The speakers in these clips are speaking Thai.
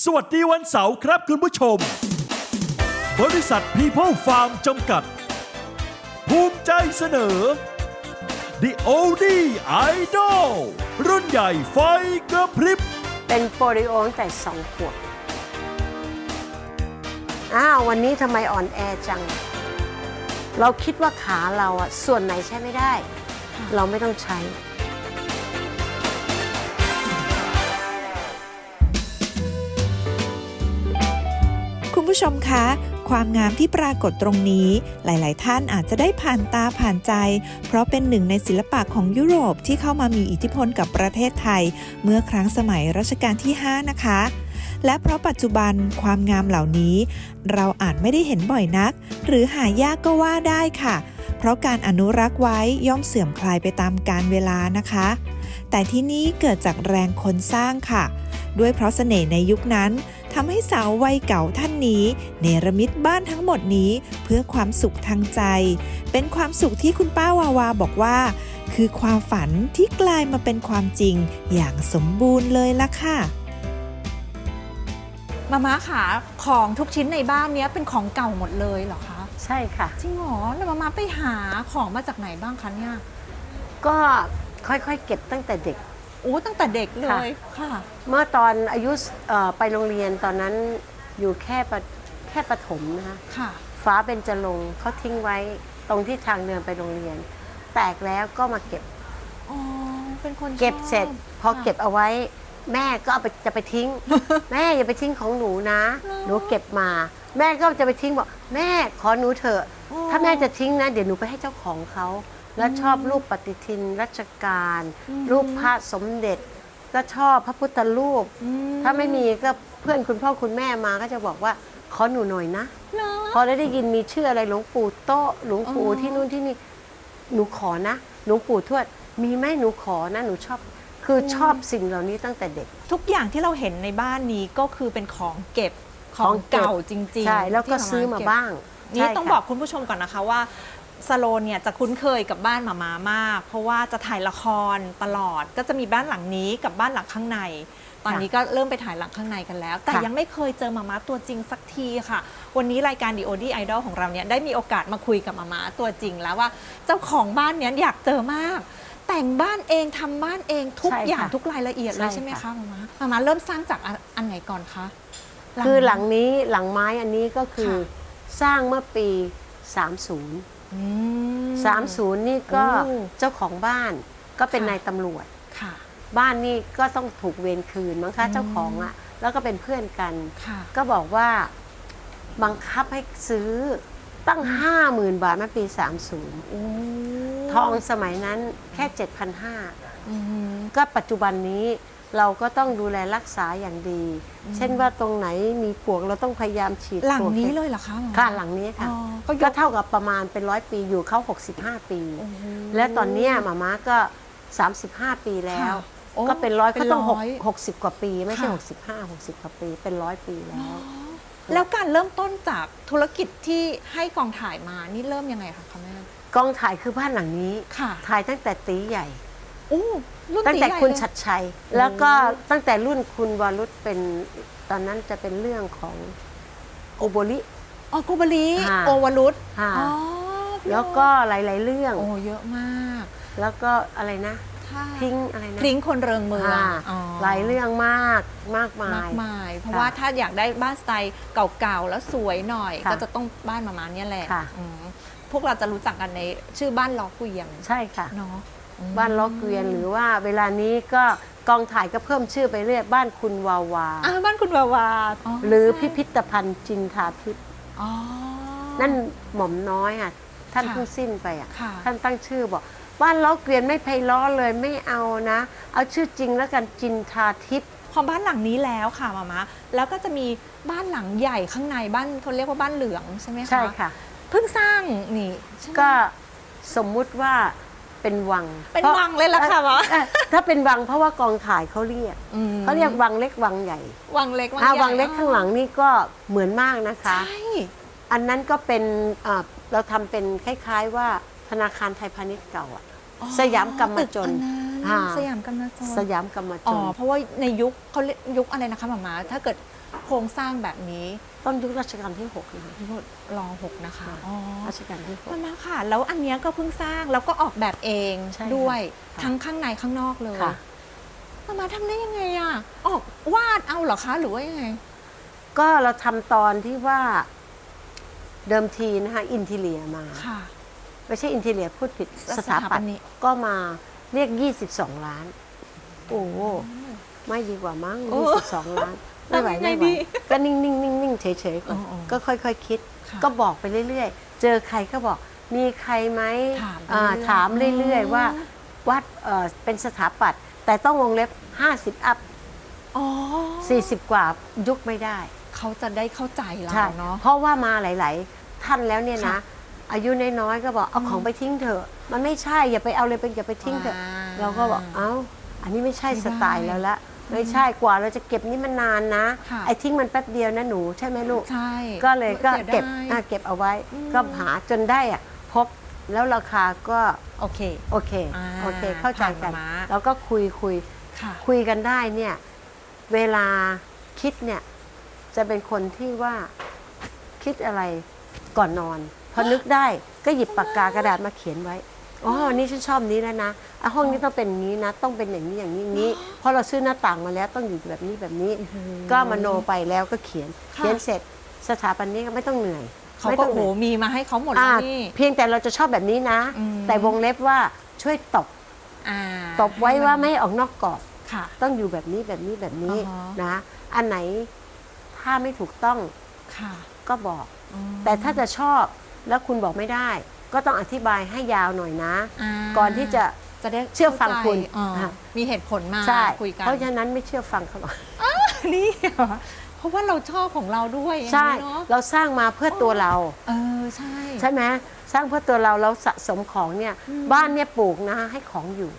สวัสดีวันเสาร์ครับคุณผู้ชม บริษัท People Farm จำกัด ภูมิใจเสนอ The Oldie Idol รุ่นใหญ่ไฟกระพริบ เป็นโปลิโอตั้งแต่สองขวบ อ้าว วันนี้ทำไมอ่อนแอจัง เราคิดว่าขาเราอะส่วนไหนใช้ไม่ได้ เราไม่ต้องใช้ ผู้ชมคะ ความงามที่ปรากฏตรงนี้ หลาย ๆ ท่านอาจจะได้ผ่านตาผ่านใจ เพราะเป็นหนึ่งในศิลปะของยุโรปที่เข้ามามีอิทธิพลกับประเทศไทย เมื่อครั้งสมัยรัชกาลที่ 5 นะคะและเพราะปัจจุบันความงามเหล่านี้ เราอาจไม่ได้เห็นบ่อยนัก หรือหายากก็ว่าได้ค่ะ เพราะการอนุรักษ์ไว้ย่อมเสื่อมคลายไปตามกาลเวลานะคะ แต่ที่นี้เกิดจากแรงคนสร้างค่ะ ด้วยเพราะเสน่ห์ในยุคนั้น ทำให้สาววัยเก่าท่านนี้ เนรมิตบ้านทั้งหมดนี้เพื่อความสุขทางใจ เป็นความสุขที่คุณป้าวาวาบอกว่า คือความฝันที่กลายมาเป็นความจริงอย่างสมบูรณ์เลยล่ะค่ะมาม่าขาของทุกชิ้นในบ้านเนี้ยเป็นของเก่าหมดเลยเหรอคะ ใช่ค่ะ จริงเหรอแล้วมาม่าไปหาของมาจากไหนบ้างคะเนี่ย ก็ค่อยๆ เก็บตั้งแต่เด็กโอ้ตั้งแต่เด็กเลยค่ะ เมื่อตอนอายุเอ่อไปโรงเรียนตอนนั้นอยู่แค่ปแค่ประถมนะคะค่ะ ฟ้าเป็นจรงค์เขาทิ้งไว้ตรงที่ทางเดินไปโรงเรียน แตกแล้วก็มาเก็บอ๋อ เป็นคนเก็บชอเสร็จ พอเก็บเอาไว้ แม่ก็เอาไปจะไปทิ้ง แม่อย่าไปทิ้งของหนูนะ หนูเก็บมา แม่ก็จะไปทิ้งบอก แม่ขอหนูเถอะอ๋อถ้าแม่จะทิ้งนะ เดี๋ยวหนูไปให้เจ้าของเขา แล้วชอบรูปปฏิทินรัชกาลรูปพระสมเด็จ ก็ชอบพระพุทธรูปอืถ้าไม่มีก็เพื่อนคุณพ่อคุณแม่มาก็จะบอกว่าขอหนูหน่อยนะเหรอพอได้ได้ยินมีชื่ออะไรหลวงปู่โตะหลวงปู่อ๋อที่นู่นที่นี่หนูขอนะหลวงปู่ทวดมีไหมหนูขอนะหนูชอบคือชอบสิ่งเหล่านี้ตั้งแต่เด็ก ทุกอย่างที่เราเห็นในบ้านนี้ก็คือเป็นของเก็บของของเก็บเก่าจริงๆใช่แล้วก็ที่ซื้อมาเก็บ้างนี่ใช่ต้องค่ะบอกคุณผู้ชมก่อนนะคะว่า สโลนเนี่ยจะคุ้นเคยกับบ้านหมามามาก เพราะว่าจะถ่ายละครตลอด ก็จะมีบ้านหลังนี้กับบ้านหลังข้างใน ตอนนี้ก็เริ่มไปถ่ายหลังข้างในกันแล้ว แต่ค่ะยังไม่เคยเจอหมาม้าตัวจริงสักทีค่ะ วันนี้รายการ The o d Idol ของเราเนี่ยได้มีโอกาสมาคุยกับหมาม้าตัวจริงแล้วว่าเจ้าของบ้านเนี้ยอยากเจอมาก แต่งบ้านเองทำบ้านเองทุกใช่ค่ะอย่างทุกรายละเอียดเลยใช่ ใช่ไหมค่ะคะหมาม้าหมาม้าเริ่มสร้างจากอันอันไหนก่อนคะ คือหลังนี้หลังไม้อันนี้ก็คือค่ะ สร้างเมื่อปี 30 อืม 30 นี่ก็โอ้ เจ้าของบ้านก็เป็นค่ะนายตำรวจ ค่ะ บ้านนี่ก็ต้องถูกเวรคืนมั้งคะอืม เจ้าของอะ่ะแล้วก็เป็นเพื่อนกัน ค่ะ ก็บอกว่าบังคับให้ซื้อตั้ง 50,000 บาทเมื่อปี 30ทองสมัยนั้นแค่ 7,500 อืมก็ปัจจุบันนี้ เราก็ต้องดูแลรักษาอย่างดี เช่นว่าตรงไหนมีปลวกเราต้องพยายามฉีดหลังปวกนี้ให้เลยเหรอคะหมอ ค่ะหลังนี้ค่ะ อ๋อก็ยก็กเท่ากับประมาณเป็นร้อยปีอยู่เขา 65 ปี โอ้โห และตอนเนี้ยหมาม้าก็ 35 ปีแล้ว ค่ะโอ้ก็เป็นร้อยเป็นเขาต้องหกร้อยหกสิบกว่าปี ไม่ใช่ ค่ะ 65 60 กว่าปี เป็นร้อยปีแล้ว แล้วการเริ่มต้นจากธุรกิจที่ให้กองถ่ายมานี่เริ่มยังไงคะคะแม่กองถ่ายคือบ้านหลังนี้ ค่ะ ถ่ายตั้งแต่ตีใหญ่ อู้รุ่นตั้งแต่ใหญ่คุณเลย ชัดชัย แล้วก็ตั้งแต่รุ่นคุณวารุธเป็นตอนนั้นจะเป็นเรื่องของโอโบริ อ๋อกูบลีค่ะ โอวรุตค่ะอ๋อพี่แล้วก็หลาย ๆ เรื่อง โอ้เยอะมากแล้วก็อะไรนะค่ะทิ้งอะไรนะพริ้งคนเริงเมืองค่ะอ๋อหลายเรื่องมากมากมามาย กมาย เพราะค่ะว่าถ้าอยากได้บ้านสไตล์เก่าๆ แล้วสวยหน่อย ค่ะก็จะต้องบ้านประมาณเนี้ยแหละค่ะ อืมพวกเราจะรู้จักกันในชื่อบ้านล้อเกวียนใช่ค่ะ เนาะอืม บ้านล้อเกวียนหรือว่าเวลานี้ก็กองถ่ายก็เพิ่มชื่อไปเรื่อยบ้านคุณวาวา อ่าบ้านคุณวาวาหรือใช่พิพิธภัณฑ์จินทาทิพย์อ๋อ นั่นหม่อมน้อยอะท่านค่ะเพิ่งสิ้นไปอะ ค่ะ ท่านตั้งชื่อบอกบ้านล้อเกวียนไม่ไพเราะเลยไม่เอานะ เอาชื่อจริงแล้วกันจินทาทิพย์ พอบ้านหลังนี้แล้วค่ะมามะแล้วก็จะมีบ้านหลังใหญ่ข้างในบ้านเขาเรียกว่าบ้านเหลืองใช่ไหมคะใช่ค่ะ เพิ่งสร้างนี่ใช่ไหมก็สมมุติว่า เป็นวังเป็นพราวังเลยล่ะค่ะหมอเอ่อถ้าเป็นวังเพราะว่ากองถ่ายเขาเรียกอืมเขาเรียกวังเล็กวังใหญ่ วังเล็กวังอ่าใหญ่วังเล็กข้างหลังนี่ก็เหมือนมากนะคะ ใช่ อันนั้นก็เป็นอ่าเราทำเป็นคล้ายๆว่าธนาคารไทยพาณิชย์เก่าอะอ๋อสยามกรรมจนตึกอันนั้นค่ะสยามกำนัจรสยามกรรมจอ๋อนเพราะว่าในยุคเขาเรียกยุคอะไรนะคะหมามาถ้าเกิดโครงสร้างแบบนี้ ต้นยุครัชกาลที่6นะคะยุครอหกนะคะค่ะอ๋อรัชกาลที่หมากมาค่ะ แล้วอันเนี้ยก็เพิ่งสร้างแล้วก็ออกแบบเองใช่ค่ะด้วยค่ะ ทั้งข้างในข้างนอกเลยค่ะมามาทำได้ยังไงอะออกวาดเอาเหรอคะหรือว่ายังไง ก็เราทำตอนที่ว่าเดิมทีนะคะอินทีเลียมา ค่ะ ไม่ใช่อินทีเลียพูดผิดสสถาถาปัปัตตย์ย์ก็มาเรียก 22 ล้าน โอ้โหไม่ดีกว่ามั้งโอ้22 ล้าน ไม่ไหวทำยังไงไม่ไหวดีก็นิ่งนิ่งนิ่งนิ่งเฉยเฉยๆก่อนอ๋อก็ค่อยๆคคิดค่ะก็บอกไปเรื่อยๆ เจอใครก็บอกมีใครไหมถามไปอ่าเรื่อยๆถามเรื่อยอ๋อๆว่าวัดเอ่อเป็นสถาปัตย์แต่ต้องวงเล็บ 50 อัพอ๋อ40กว่ายุคไม่ได้ เขาจะได้เข้าใจเราใช่เนาะเพราะว่ามาหลาย ๆ ท่านแล้วเนี่ยนะค่ะอายุน้อยๆก็บอกเอาของไปทิ้งเถอะ มันไม่ใช่อย่าไปเอาเลยไปอย่าไปทิ้งเถอะอ่าเราก็บอกเอ้า อันนี้ไม่ใช่ไม่ได้สไตล์แล้วละ ไม่ใช่กว่าเราจะเก็บนี่มันนานนะ ค่ะ ไอ้ทิ้งมันแป๊บเดียวนะหนูใช่ไหมลูก ใช่ก็เลยก็สีดาเก็บอะเก็บเอาไว้ อืม ก็หาจนได้อะพบแล้วราคาก็โอเค โอเคอ่าโอเคเข้าใจกันผ่านมา แล้วก็คุยคุยค่ะคุยกันได้เนี่ยเวลาคิดเนี่ยจะเป็นคนที่ว่าคิดอะไรก่อนนอน พอนึกได้ก็หยิบปากกากระดาษมาเขียนไว้ อ๋อนี่ฉันชอบนี้แล้วนะอะห้องนี้ต้องเป็นอย่างนี้นะ ต้องเป็นอย่างนี้อย่างนี้อย่างนี้ เพราะเราซื้อหน้าต่างมาแล้วต้องอยู่แบบนี้แบบนี้ ก็มโนไปแล้วก็เขียนค่ะเขียนเสร็จสถาปนิกก็ไม่ต้องเหนื่อยเขาไม่ก็ต้องโอ้เหโหนื่อยมีมาให้เขาหมดอ่าแล้วนี่ เพียงแต่เราจะชอบแบบนี้นะ อืม แต่วงเล็บว่าช่วยตบอ่าตบไว้ว่าไม่ให้ออกนอกกรอบ ค่ะ ต้องอยู่แบบนี้แบบนี้แบบนี้อ่าฮะ นะ อันไหนถ้าไม่ถูกต้องค่ะก็บอก อืมแต่ถ้าจะชอบแล้วคุณบอกไม่ได้ ก็ต้องอธิบายให้ยาวหน่อยนะาก่อนที่จะ จะได้เชื่อฟังคุณ เข้าใจอ่าอะมีเหตุผลมาใช่คุยกันเพราะฉะนั้นไม่เชื่อฟังเขาหรอกนี่เหรอเพราะว่าเราชอบของเราด้วยอย่างใช่นี้เนาะเราสร้างมาเพื่อตัวเรา เออใช่ ใช่ไหมสร้างเพื่อตัวเราเราสะสมของเนี่ยอืมบ้านเนี่ยปลูกนะให้ของอยู่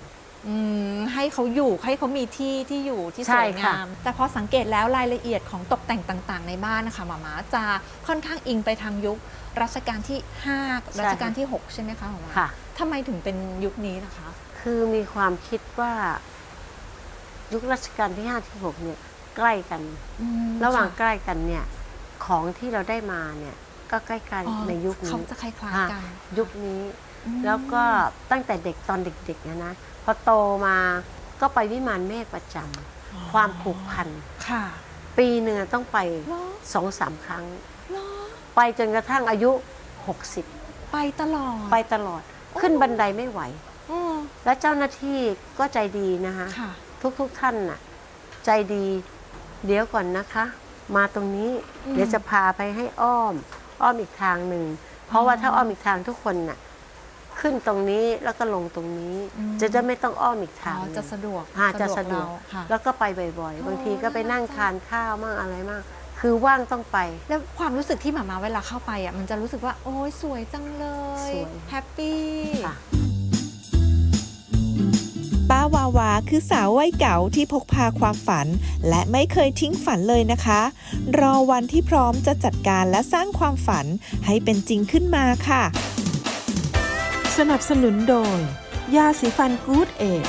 อืมให้เขาอยู่ให้เขามีที่ที่อยู่ที่ใช่สวยค่ะงาม แต่พอสังเกตแล้วรายละเอียดของตกแต่งต่างๆ ในบ้านนะคะหมามาจะค่อนข้างอิงไปทางยุครัชกาลที่ 5 รัชกาลที่ 6 ใช่ไหมคะหมามาค่ะ ทำไมถึงเป็นยุคนี้นะคะ คือมีความคิดว่า ยุครัชกาลที่ห้าที่หกเนี่ยใกล้กัน อืมระหว่างค่ใกล้กันเนี่ยของที่เราได้มาเนี่ยก็ใกล้กันอ๋อในยุคเขานี้จะคล้ายค่ะๆกัน ยุคนี้ อืมแล้วก็ตั้งแต่เด็กตอนเด็กๆนะนะ พอโตมาก็ไปวิมานเมฆประจำความผูกพันค่ะ ปีหนึ่งต้องไปเหรอสองสามครั้งเหรอไปจนกระทั่งอายุ 60 ไปตลอด ไปตลอดขึ้นบันไดไม่ไหวอืมและเจ้าหน้าที่ก็ใจดีนะคะค่ะทุกๆทท่านน่ะ ใจดี เดี๋ยวก่อนนะคะ มาตรงนี้อืมเดี๋ยวจะพาไปให้อ้อม อ้อมอีกทางหนึ่ง เพราะว่าถ้าอ้อมอีกทางทุกคนน่ะ ขึ้นตรงนี้แล้วก็ลงตรงนี้จะจะไม่ต้องอ้อมอีกอ๋ทางอหนึ่ง จะสะดวกอ่าจะสะดวก เราค่ะ แล้วก็ไปบ่อยๆ บางทีก็ไปนั่งน่ารักจังทานข้าวมั่งอะไรมั่งคือว่างต้องไป แล้วความรู้สึกที่หมามาเวลาเข้าไปอะมันจะรู้สึกว่า โอ้ยสวยจังเลยสวย แฮปปี้ ค่ะ ป้าวาวาคือสาววัยเก่าที่พกพาความฝัน และไม่เคยทิ้งฝันเลยนะคะ รอวันที่พร้อมจะจัดการและสร้างความฝันให้เป็นจริงขึ้นมาค่ะ สนับสนุนโดย ยาสีฟันกู๊ดเอท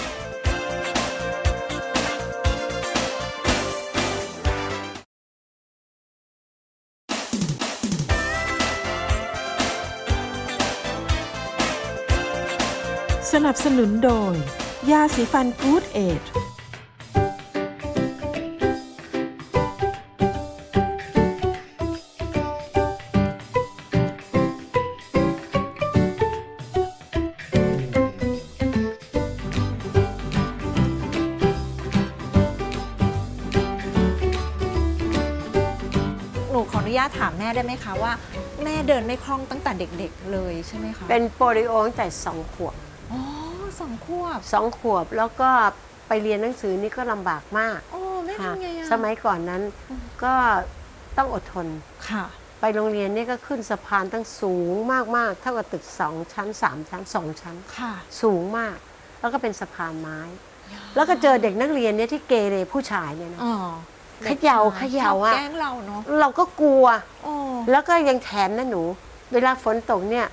สนับสนุนโดย ยาสีฟันกู๊ดเอทาตถามแม่ได้ไหมคะว่า แม่เดินไม่คล่องตั้งแต่เด็กๆเลยใช่ไหมคะเป็นโปลิโอตั้งแต่สองขวบอ๋อสองขวบสองขวบแล้วก็ไปเรียนหนังสือนี่ก็ลำบากมากโอ้แม่ค่ะทำไงอะสมัยก่อนนั้นก็ต้องอดทน ค่ะ ไปโรงเรียนนี่ก็ขึ้นสะพานตั้งสูงมากๆ เท่ากับตึกสองชั้นสามชั้นสองชั้น ค่ะสูงมาก แล้วก็เป็นสะพานไม้ แล้วก็เจอเด็กนักเรียนเนี่ยที่เกเรผู้ชายเนี่ยนะ อ๋อ เขย่าเขย่าชบอะแกล้งเราเนาะเราก็กลัว โอ้แล้วก็ยังแถมนะหนู เวลาฝนตกเนี่ย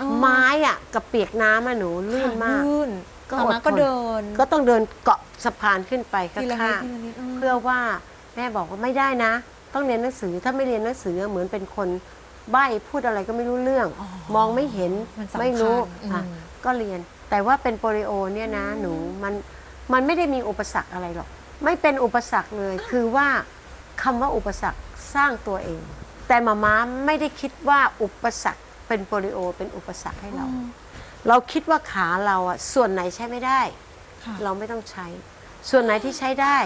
อ๋อไม้อะกับเปียกน้ำอะหนูลื่นค่ะมาก ลื่นก็มาอดม่าทก็นเดินก็ต้องเดินเกาะสะพานขึ้นไปข้ทีละนิดางทีละนิดๆเพื่อว่าแม่บอกว่าไม่ได้นะ ต้องเรียนหนังสือถ้าไม่เรียนหนังสือเหมือนเป็นคนใบ้พูดอะไรก็ไม่รู้เรื่อง มองไม่เห็นมันสำคัญไม่รู้อืม อะก็เรียน แต่ว่าเป็นโปลิโอเนี่ยนะหนูมันมันไม่ได้มีอุปสรรคอะไรหรอก ไม่เป็นอุปสรรคเลย คือว่าคำว่าอุปสรรคสร้างตัวเอง แต่มาม้าไม่ได้คิดว่าอุปสรรคเป็นโปลิโอ เป็นอุปสรรคให้เรา เราคิดว่าขาเราอะส่วนไหนใช้ไม่ได้ค่ะเราไม่ต้องใช้ ส่วนไหนที่ใช้ได้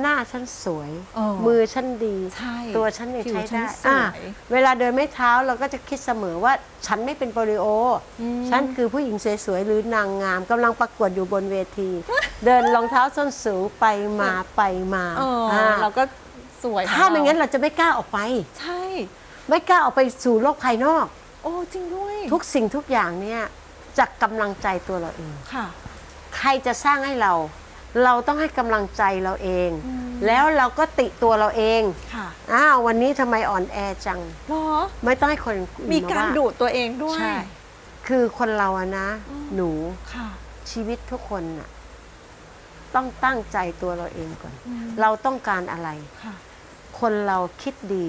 หน้าฉันสวย เออมือฉันดี ใช่ตัวฉันยังผิวใช้ฉันได้สวยอะเวลาเดินไม่เท้าเราก็จะคิดเสมอว่าฉันไม่เป็นโปลิโออม ฉันคือผู้หญิงสวยๆหรือนางงามกำลังประกวดอยู่บนเวที เดินรองเท้าส้นสูงไปมาไปมาเอออะเราก็สวยถ้าไม่งั้นเราจะไม่กล้าออกไป ใช่ ไม่กล้าออกไปสู่โลกภายนอก โอ้จริงด้วยทุกสิ่งทุกอย่างเนี่ยจากกำลังใจตัวเราเอง ค่ะ ใครจะสร้างให้เรา เราต้องให้กำลังใจเราเอง อืม แล้วเราก็ติตัวเราเองค่ะอ้าววันนี้ทำไมอ่อนแอจัง เหรอ ไม่ต้องให้คนอื่นมีการว่ ดูตัวเองด้วย ใช่ คือคนเราอะนะ อืม หนูค่ะ ชีวิตทุกคนน่ะต้องตั้งใจตัวเราเองก่อน อืม เราต้องการอะไร ค่ะคนเราคิดดี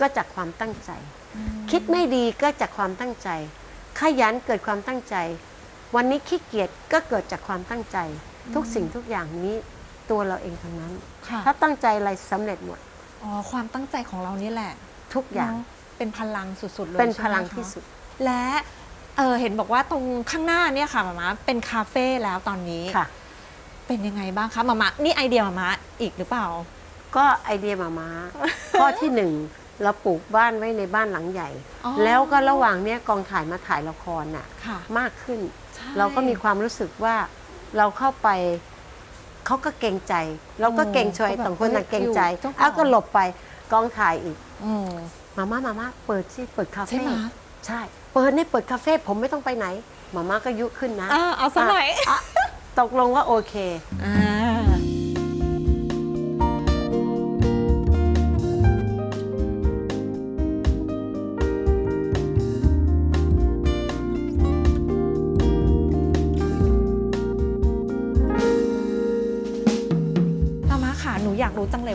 ก็จากความตั้งใจ อืมคิดไม่ดีก็จากความตั้งใจ ขยันเกิดความตั้งใจ วันนี้ขี้เกียจก็เกิดจากความตั้งใจ ทุกสิ่งทุกอย่างนี้ตัวเราเองทั้งนั้น ค่ะถ้าตั้งใจอะไรสำเร็จหมดอ๋อความตั้งใจของเรานี่แหละทุกอย่างเนอะเป็นพลังสุดๆเลยเป็นพใช่ไหมลังคะที่สุด และเออเห็นบอกว่าตรงข้างหน้าเนี่ยค่ะมามาเป็นคาเฟ่แล้วตอนนี้ค่ะ เป็นยังไงบ้างคะมามานี่ไอเดียมามาอีกหรือเปล่า ก็ไอเดียมามา ข้อที่หนึ่งเราปลูกบ้านไว้ในบ้านหลังใหญ่ อ๋อ แล้วก็ระหว่างเนี้ยกองถ่ายมาถ่ายละครน่ะค่ะมากขึ้น ใช่เราก็มีความรู้สึกว่า เราเข้าไปเขาก็เกรงใจ เราก็เกรงใจก็แบบต่างคนต่างเกรงใจอยู่เจ้าของ อ้าวก็หลบไปกองถ่ายอีกอืม มาม่ามาม่าเปิดสิเปิดคาใช่เฟ่ไหม ใช่ เปิดนี่เปิดคาเฟ่ผมไม่ต้องไปไหนมาม่าก็ยุขึ้นนะอ่าเอาซะหน่อยะะตกลงว่าโอเค อ่า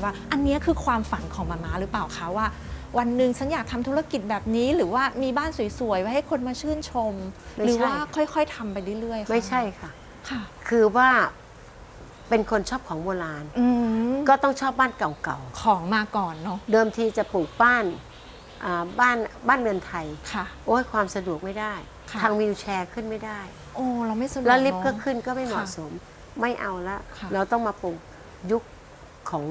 ว่า อันเนี้ยคือความฝันของมาม่าหรือเปล่าคะว่า วันหนึ่งฉันอยากทำธุรกิจแบบนี้ หรือว่ามีบ้านสวยๆไว้ให้คนมาชื่นชมไม่หรือใช่ว่าค่อยๆทำไปเรื่อยๆคะไม่ใช่ค่ะค่ะ คือว่าเป็นคนชอบของโบราณอืมก็ต้องชอบบ้านเก่าของมาก่อนเนาะๆเดิมทีจะปลูกบ้านอ่าบ้านบ้านเรือนไทยค่ะโอ้ยความสะดวกไม่ได้ค่ะทางวีลแชร์ขึ้นไม่ได้ โอ้เราไม่สะดวกแล้วลิฟต์ก็เนอะขึ้นก็ไม่เหมาะค่ะสม ไม่เอาละค่ะเราต้องมาปลูกยุคของ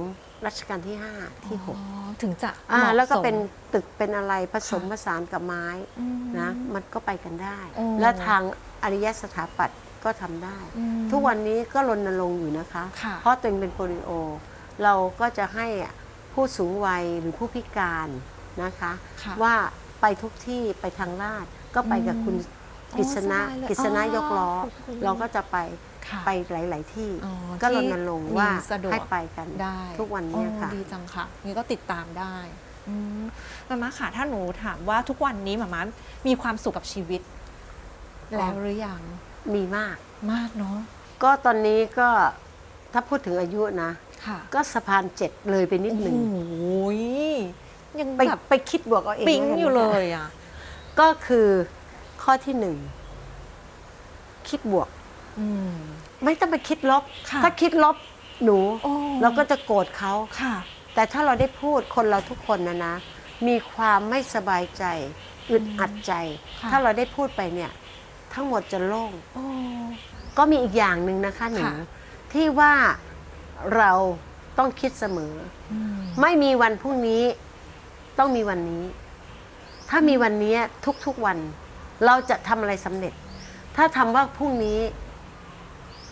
รัชกาลที่ 5 ที่อ๋อ6ถึงจะอ่าเหมาะแล้วก็สม เป็นตึกเป็นอะไรผสมค่ะผสานกับไม้อืมนะมันก็ไปกันได้โอ้และทางอริยสถาปัตย์ก็ทำได้ อืม ทุกวันนี้ก็รณรงค์อยู่นะคะ ค่ะ เพราะตัวเองเป็นโปลิโอ เราก็จะให้ผู้สูงวัยหรือผู้พิการนะคะ ค่ะ ว่าไปทุกที่ไปทางลาดก็ไปกับคุณอ๋อกฤษณะสบายเลยกฤษณะอ๋อยกล้อขอบคุณเราก็จะไป ค่ะไปหลาย ๆ ที่อ๋อก็รที่ณรงค์ว่ามีสะดวกให้ไปกันได้ทุกวันนี้โอ้ค่ะดีจังค่ะนี่ก็ติดตามได้อืมมาม่าค่ะถ้าหนูถามว่าทุกวันนี้มาม่ามีความสุขกับชีวิต แล้วหรือยังมีมาก มากเนาะก็ตอนนี้ก็ถ้าพูดถึงอายุนะ ค่ะก็สะพานเจ็ดเลยไปนิดหนึ่ง โอ้ยยังไปแบบไปคิดบวกเอาเองปิ๊งแล้วกันอยู่นะคะเลยอะ ก็คือข้อที่หนึ่งคิดบวก อืม ไม่ต้องไปคิดลบ ค่ะถ้าคิดลบหนูโอ้ เราก็จะโกรธเขา ค่ะ แต่ถ้าเราได้พูดคนเราทุกคนนะนะ มีความไม่สบายใจอึดอัดใจ ค่ะ ถ้าเราได้พูดไปเนี่ย ทั้งหมดจะโล่ง โอ้ ก็มีอีกอย่างหนึ่งนะคะหนูค่ะ ที่ว่าเราต้องคิดเสมอ อืมไม่มีวันพรุ่งนี้ ต้องมีวันนี้ ถ้ามีวันนี้ทุกๆวัน เราจะทำอะไรสำเร็จ ถ้าทำว่าพรุ่งนี้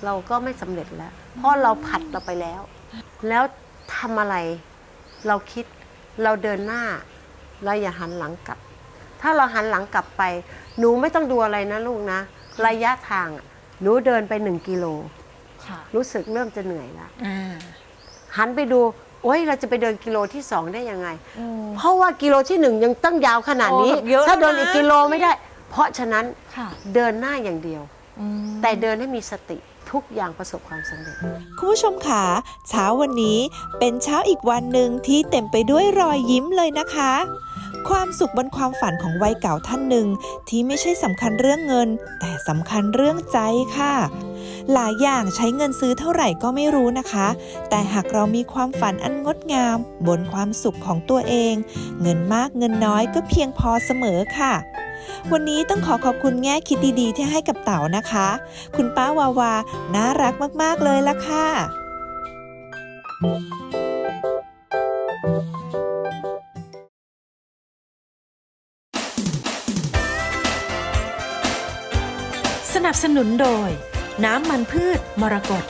เราก็ไม่สำเร็จแล้ว เพราะเราผัดเราไปแล้ว แล้วทำอะไรเราคิดเราเดินหน้าเราอย่าหันหลังกลับ ถ้าเราหันหลังกลับไป หนูไม่ต้องดูอะไรนะลูกนะ ระยะทางอะหนูเดินไปหนึ่งกิโล ค่ะรู้สึกเริ่มจะเหนื่อยแล้วอ่าหันไปดูโอ๊ยเราจะไปเดินกิโลที่สองได้ยังไงโอ้เพราะว่ากิโลที่หนึ่งยังตั้งยาวขนาดนี้ โอ้แบบเยอะถ้าเดินแล้วนะ อีกกิโลไม่ได้ เพราะฉะนั้นค่ะเดินหน้าอย่างเดียว อืมแต่เดินให้มีสติ ทุกอย่างประสบความสำเร็จ คุณผู้ชมค่ะเช้าวันนี้เป็นเช้าอีกวันหนึ่งที่เต็มไปด้วยรอยยิ้มเลยนะคะ ความสุขบนความฝันของวัยเก่าท่านหนึ่งที่ไม่ใช่สำคัญเรื่องเงิน แต่สำคัญเรื่องใจค่ะ หลายอย่างใช้เงินซื้อเท่าไหร่ก็ไม่รู้นะคะ แต่หากเรามีความฝันอันงดงาม บนความสุขของตัวเอง เงินมากเงินน้อยก็เพียงพอเสมอค่ะ วันนี้ต้องขอขอบคุณแง่คิดดีๆที่ให้กับเต๋านะคะ คุณป้าวาวา น่ารักมากๆเลยละค่ะ สนับสนุนโดย น้ำมันพืชมรกต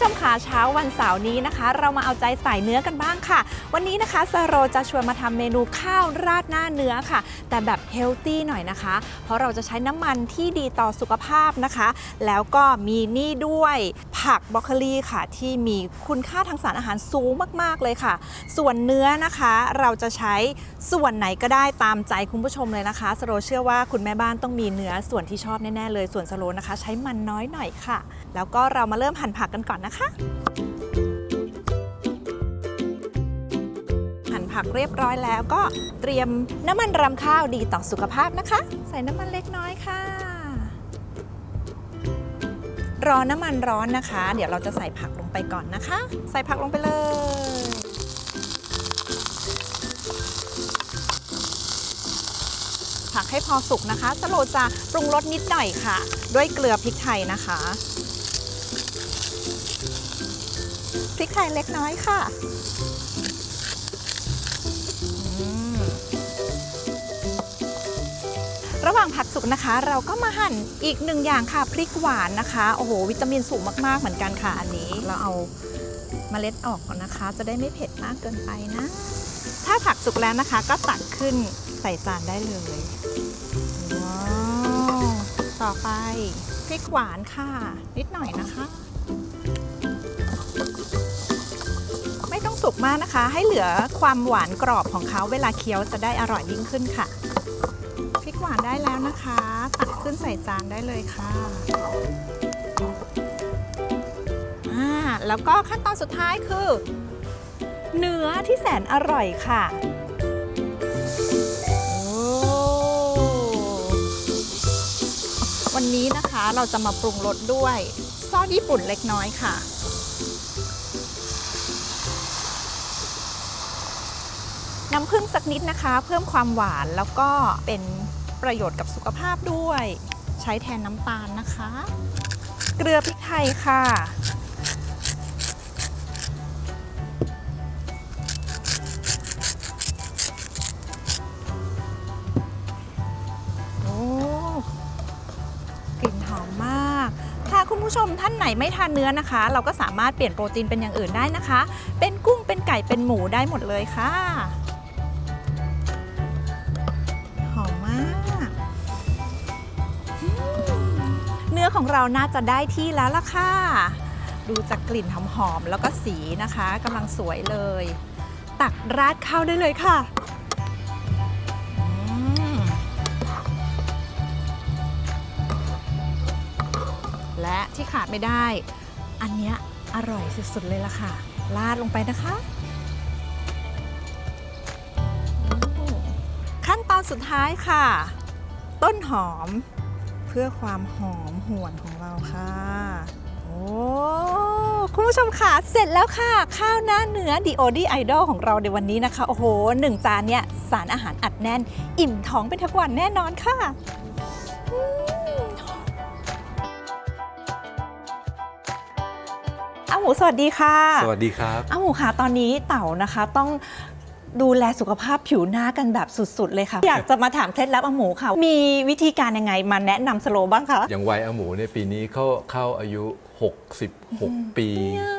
ผู้ชมคะเช้าวันเสาร์นี้นะคะ เรามาเอาใจใส่เนื้อกันบ้างค่ะ วันนี้นะคะสโรจะชวนมาทำเมนูข้าวราดหน้าเนื้อค่ะ แต่แบบเฮลตี้หน่อยนะคะ เพราะเราจะใช้น้ำมันที่ดีต่อสุขภาพนะคะ แล้วก็มีนี่ด้วยผักบรอกโคลีค่ะ ที่มีคุณค่าทางสารอาหารสูงมาก ๆ เลยค่ะ ส่วนเนื้อนะคะเราจะใช้ส่วนไหนก็ได้ตามใจคุณผู้ชมเลยนะคะสโรเชื่อว่าคุณแม่บ้านต้องมีเนื้อส่วนที่ชอบแน่ๆเลยส่วนสโรนะคะ ใช้มันน้อยหน่อยค่ะ แล้วก็เรามาเริ่มหั่นผักกันก่อนนะคะหั่นผักเรียบร้อยแล้วก็เตรียมน้ำมันรำข้าวดีต่อสุขภาพนะคะ ใส่น้ำมันเล็กน้อยค่ะ รอน้ำมันร้อนนะคะ เดี๋ยวเราจะใส่ผักลงไปก่อนนะคะ ใส่ผักลงไปเลยผักให้พอสุกนะคะสโลจะปรุงรสนิดหน่อยค่ะ ด้วยเกลือพริกไทยนะคะ ริกไทยเล็กน้อยค่ะระหว่างผักสุกนะคะ เราก็มาหั่นอีกหนึ่งอย่างค่ะพริกหวานนะคะโอ้โหวิตามินสูงมากๆเหมือนกันค่ะอันนี้เราเอาเมล็ดออกก่อนนะคะ จะได้ไม่เผ็ดมากเกินไปนะ ถ้าผักสุกแล้วนะคะ ก็ตักขึ้นใส่จานได้เลยว้าวต่อไปพริกหวานค่ะ นิดหน่อยนะคะ มากนะคะ ให้เหลือความหวานกรอบของเขาเวลาเคี้ยวจะได้อร่อยยิ่งขึ้นค่ะพริกหวานได้แล้วนะคะ ตักขึ้นใส่จานได้เลยค่ะอ่าแล้วก็ขั้นตอนสุดท้ายคือ เนื้อที่แสนอร่อยค่ะวันนี้นะคะเราจะมาปรุงรสด้วยซอสญี่ปุ่นเล็กน้อยค่ะ น้ำผึ้งสักนิดนะคะ เพิ่มความหวานแล้วก็เป็นประโยชน์กับสุขภาพด้วย ใช้แทนน้ำตาลนะคะ เกลือพริกไทยค่ะ โอ้กลิ่นหอมมากถ้าคุณผู้ชมท่านไหนไม่ทานเนื้อนะคะ เราก็สามารถเปลี่ยนโปรตีนเป็นอย่างอื่นได้นะคะ เป็นกุ้งเป็นไก่เป็นหมูได้หมดเลยค่ะื้อของเราน่าจะได้ที่แล้วล่ะค่ะ ดูจากกลิ่นหอมๆแล้วก็สีนะคะกำลังสวยเลย ตักราดข้าวได้เลยค่ะและที่ขาดไม่ได้ อันเนี้ยอร่อยสุดๆเลยล่ะค่ะราดลงไปนะคะ ขั้นตอนสุดท้ายค่ะ ต้นหอม เพื่อความหอมหวนของเราค่ะ โอ้คุณผู้ชมค่ะ เสร็จแล้วค่ะ ข้าวหน้าเนื้อดีโอดีไอดอลของเราในวันนี้นะคะ โอ้โหหนึ่งจานเนี่ย สารอาหารอัดแน่น อิ่มท้องเป็นทั้งวันแน่นอนค่ะอืมอาหมูสวัสดีค่ะ สวัสดีครับอาหมูค่ะตอนนี้เต่านะคะต้อง ดูแลสุขภาพผิวหน้ากันแบบสุดๆ เลยค่ะ อยากจะมาถามเคล็ดลับอาหมูค่ะ มีวิธีการยังไงมาแนะนำสโลบ้างคะ อย่างวัยอาหมูในยปีนี้เขาเข้าอายุ 66 ปี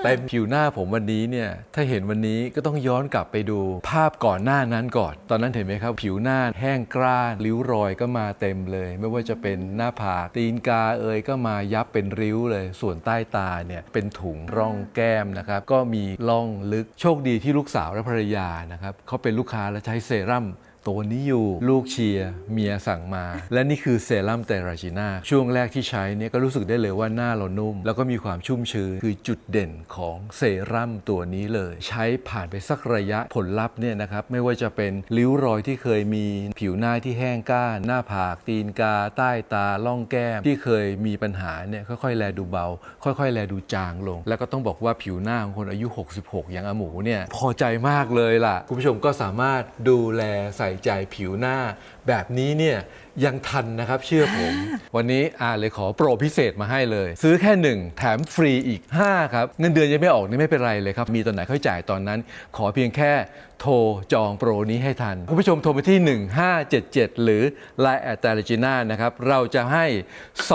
เต็มผิวหน้าผมวันนี้เนี่ยถ้าเห็นวันนี้ก็ต้องย้อนกลับไปดูภาพก่อนหน้านั้นก่อน ตอนนั้นเห็นไหมครับ ผิวหน้าแห้งกร้านริ้วรอยก็มาเต็มเลย ไม่ว่าจะเป็นหน้าผากตีนกาเอยก็มายับเป็นริ้วเลย ส่วนใต้ตาเนี่ยเป็นถุงร่องแก้มนะครับก็มีร่องลึกโชคดีที่ลูกสาวและภรรยานะครับเขาเป็นลูกค้าและใช้เซรั่ม ตัวนี้อยู่ ลูกเชียร์เมียสั่งมา และนี่คือเซรั่มไตรราจีน่าช่วงแรกที่ใช้เนี่ยก็รู้สึกได้เลยว่าหน้าเรานุ่ม แล้วก็มีความชุ่มชื้นคือจุดเด่นของเซรั่มตัวนี้เลย ใช้ผ่านไปสักระยะผลลัพธ์เนี่ยนะครับไม่ว่าจะเป็นริ้วรอยที่เคยมีผิวหน้าที่แห้งก้านหน้าผากตีนกา ใต้ตาล่องแก้มที่เคยมีปัญหาเนี่ยค่อยๆ แลดูเบา ค่อยๆ แลดูจางลง แล้วก็ต้องบอกว่าผิวหน้าของคนอายุ 66 อย่างอาหมูเนี่ยพอใจมากเลยล่ะ คุณผู้ชมก็สามารถดูแลใส่ใจผิวหน้าแบบนี้เนี่ยยังทันนะครับเชื่อผม วันนี้อาเลยขอโปรพิเศษมาให้เลย ซื้อแค่ 1 แถมฟรีอีก 5 ครับ เงินเดือนยังไม่ออกนี่ไม่เป็นไรเลยครับ มีตอนไหนค่อยจ่ายตอนนั้น ขอเพียงแค่โทรจองโปรนี้ให้ทัน คุณผู้ชมโทรไปที่ 1577 หรือ Line แอดตาลจิน่านะครับ เราจะให้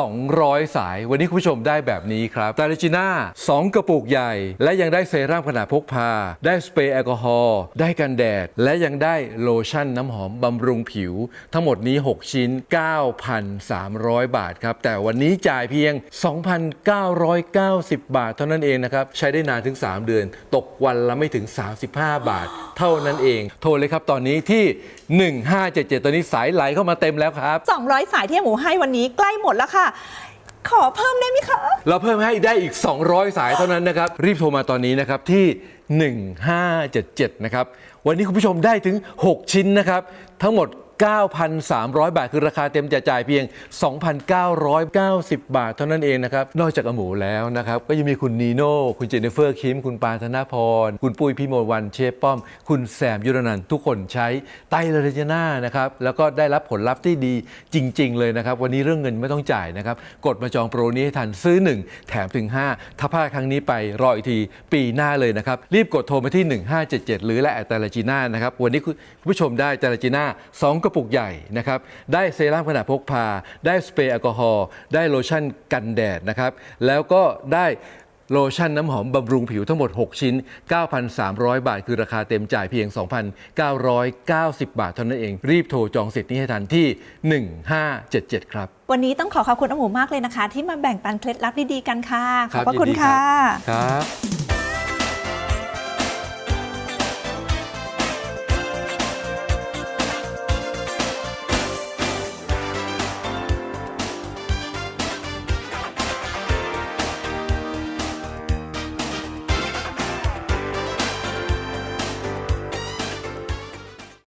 200 สาย วันนี้คุณผู้ชมได้แบบนี้ครับตาลจิน่า2 กระปุกใหญ่ และยังได้เซรั่มขนาดพกพา ได้สเปรย์แอลกอฮอล์ได้กันแดด และยังได้โลชั่นน้ำหอมบำรุงผิวทั้งหมดนี้ 6 ชิ้น 9,300 บาทครับ แต่วันนี้จ่ายเพียง 2,990 บาท เท่านั้นเองนะครับ ใช้ได้นานถึง 3 เดือน ตกวันละไม่ถึง 35 บาท เท่านั้นเอง โทรเลยครับตอนนี้ที่ 1577 ตอนนี้สายไหลเข้ามาเต็มแล้วครับ 200 สายที่หมูให้วันนี้ใกล้หมดแล้วค่ะขอเพิ่มได้ไหมคะ เราเพิ่มให้ได้อีก 200 สายเท่านั้นนะครับ รีบโทรมาตอนนี้นะครับที่ 1577 นะครับ วันนี้คุณผู้ชมได้ถึง 6 ชิ้นนะครับ ทั้งหมด 9,300 บาท คือราคาเต็มจะจ่ายเพียง 2,990 บาท เท่านั้นเองนะครับ นอกจากอหมูแล้วนะครับ ก็ยังมีคุณนีโน่ คุณเจเนฟเฟอร์คิม คุณปานธนาพร คุณปุ้ยพี่โมวันเชฟป้อม คุณแซมยุรนันทุกคนใช้ไตรเลเจน่านะครับ แล้วก็ได้รับผลลัพธ์ที่ดีจริง ๆ เลยนะครับ วันนี้เรื่องเงินไม่ต้องจ่ายนะครับ กดมาจองโปรนี้ให้ทันซื้อ 1 แถมถึง 5 ถ้าพลาดครั้งนี้ไปรออีกทีปีหน้าเลยนะครับ รีบกดโทรมาที่ 1577 หรือและแอดตาลจีน่านะครับ วันนี้คุณผู้ชมได้ตาลจีน่า2กระปุกใหญ่นะครับ ได้เซรั่มขนาดพกพา ได้สเปรย์แอลกอฮอล์ ได้โลชั่นกันแดดนะครับ แล้วก็ได้โลชั่นน้ำหอมบำรุงผิวทั้งหมด 6 ชิ้น 9,300 บาท คือราคาเต็มจ่ายเพียง 2,990 บาทเท่านั้นเอง รีบโทรจองสิทธิ์นี้ให้ทันที่ 1577 ครับ วันนี้ต้องขอขอบคุณอาหมูมากเลยนะคะ ที่มาแบ่งปันเคล็ดลับดีๆกันค่ะ ขอบพระยินคุณดีค่ะ ครับ